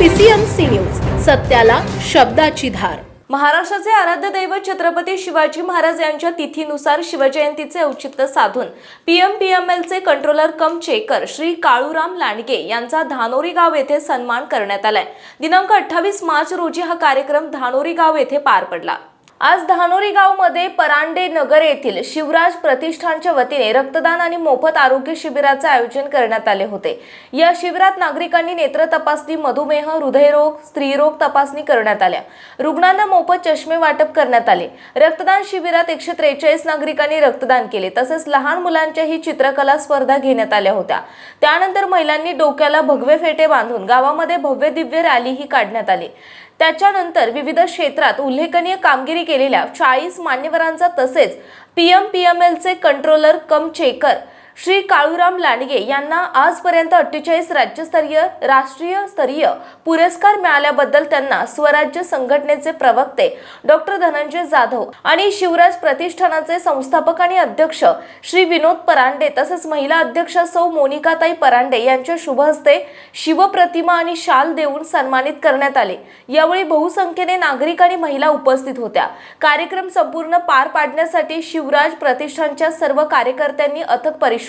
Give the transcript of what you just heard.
PCMC news सत्याला शब्दाची धार. महाराष्ट्राचे आराध्य दैवत छत्रपती शिवाजी महाराज यांच्या तिथीनुसार शिवजयंतीचे औचित्य साधून पी एम पी एम एलचे controller cum checker Shri Kaluram Landge यांचा धानोरी गाव येथे सन्मान करण्यात आलाय. दिनांक अठ्ठावीस मार्च रोजी हा कार्यक्रम धानोरी गाव येथे पार पडला. आज धानोरी गावमध्ये परांडे नगर येथील शिवराज प्रतिष्ठानच्या वतीने रक्तदान आणि मोफत आरोग्य शिबिराचे आयोजन करण्यात आले होते. या शिबिरात नागरिकांनी नेत्र तपासणी मधुमेह हृदयरोग स्त्रीरोग तपासणी करण्यात आल्या. रुग्णांना मोफत चष्मे वाटप करण्यात आले. रक्तदान शिबिरात एकशे त्रेचाळीस नागरिकांनी रक्तदान केले. तसेच लहान मुलांच्याही चित्रकला स्पर्धा घेण्यात आल्या होत्या. त्यानंतर महिलांनी डोक्याला भगवे फेटे बांधून गावामध्ये भव्य दिव्य रॅलीही काढण्यात आली. त्याच्यानंतर विविध क्षेत्रात उल्लेखनीय कामगिरी केलेल्या चाळीस मान्यवरांचा तसेच पी एम पी एम एलचे controller cum checker Shri Kaluram Landge यांना आजपर्यंत अठ्ठेचाळीस राज्यस्तरीय राष्ट्रीय स्तरीय पुरस्कार मिळाल्याबद्दल त्यांना स्वराज्य संघटनेचे प्रवक्ते डॉक्टर धनंजय जाधव आणि शिवराज प्रतिष्ठानाचे संस्थापक आणि अध्यक्ष श्री विनोद परांडे तसेच महिला अध्यक्ष सौ मोनिकाताई परांडे यांच्या शुभ हस्ते शिवप्रतिमा आणि शाल देऊन सन्मानित करण्यात आले. यावेळी बहुसंख्येने नागरिक आणि महिला उपस्थित होत्या. कार्यक्रम संपूर्ण पार पाडण्यासाठी शिवराज प्रतिष्ठानच्या सर्व कार्यकर्त्यांनी अथक परिश्रम